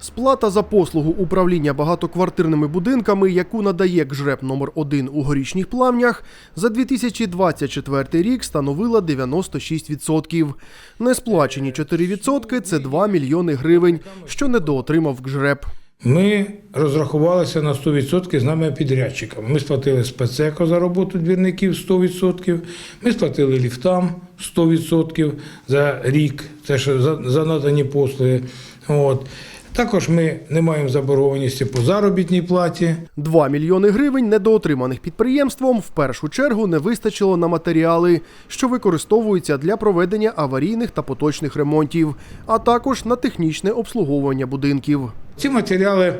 Сплата за послугу управління багатоквартирними будинками, яку надає КЖРЕП номер 1 у горішніх плавнях, за 2024 рік становила 96%. Несплачені 4% – це 2 мільйони гривень, що недоотримав КЖРЕП. Ми розрахувалися на 100% з нами підрядчиками. Ми сплатили спецеко за роботу двірників 100%, ми сплатили ліфтам 100% за рік, це за, за надані послуги. От. Також ми не маємо заборгованості по заробітній платі. 2 мільйони гривень недоотриманих підприємством в першу чергу не вистачило на матеріали, що використовуються для проведення аварійних та поточних ремонтів, а також на технічне обслуговування будинків. Ці матеріали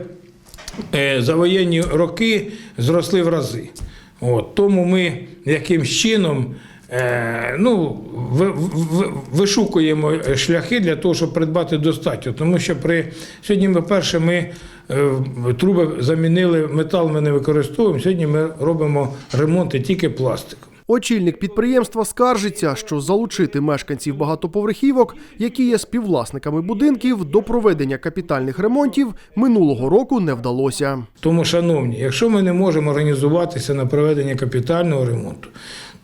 е, за воєнні роки зросли в рази. От, тому ми якимсь чином ну, ви- ви- вишукуємо шляхи для того, щоб придбати достатньо. Тому що при сьогодні ми перше ми е, труби замінили, метал ми не використовуємо. Сьогодні ми робимо ремонти тільки пластиком. Очільник підприємства скаржиться, що залучити мешканців багатоповерхівок, які є співвласниками будинків, до проведення капітальних ремонтів минулого року не вдалося. Тому, шановні, якщо ми не можемо організуватися на проведення капітального ремонту,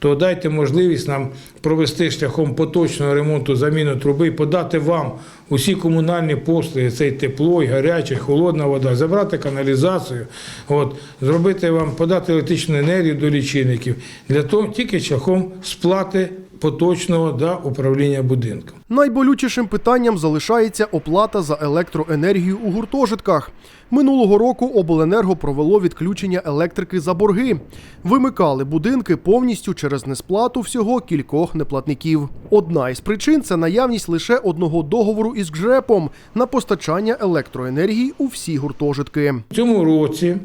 то дайте можливість нам провести шляхом поточного ремонту заміну труби подати вам усі комунальні послуги, це і тепло, і гаряча, і холодна вода, забрати каналізацію, от, зробити вам, подати електричну енергію до лічильників, для того тільки шляхом сплати поточного да, управління будинком. Найболючішим питанням залишається оплата за електроенергію у гуртожитках. Минулого року обленерго провело відключення електрики за борги. Вимикали будинки повністю через несплату всього кількох неплатників. Одна із причин це наявність лише одного договору із ГЖЕПом на постачання електроенергії у всі гуртожитки. В цьому році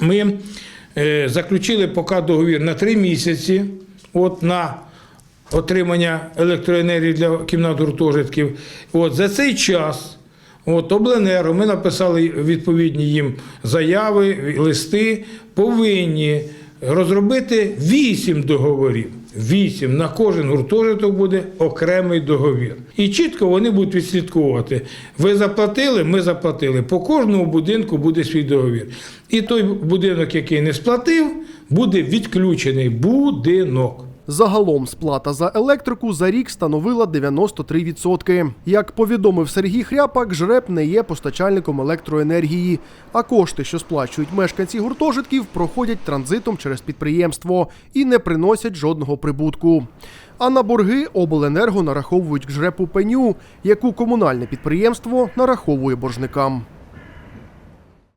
ми е, заключили поки договір на три місяці от, на отримання електроенергії для кімнат гуртожитків. От, за цей час от, обленерго ми написали відповідні їм заяви, листи, повинні розробити вісім договорів. Вісім на кожен гуртожиток буде окремий договір. І чітко вони будуть відслідковувати. Ви заплатили, ми заплатили. По кожному будинку буде свій договір. І той будинок, який не сплатив, буде відключений будинок. Загалом сплата за електрику за рік становила 93%. Як повідомив Сергій Хряпак, ЖРЕП не є постачальником електроенергії, а кошти, що сплачують мешканці гуртожитків, проходять транзитом через підприємство і не приносять жодного прибутку. А на борги обленерго нараховують к ЖРЕПу пеню, яку комунальне підприємство нараховує боржникам.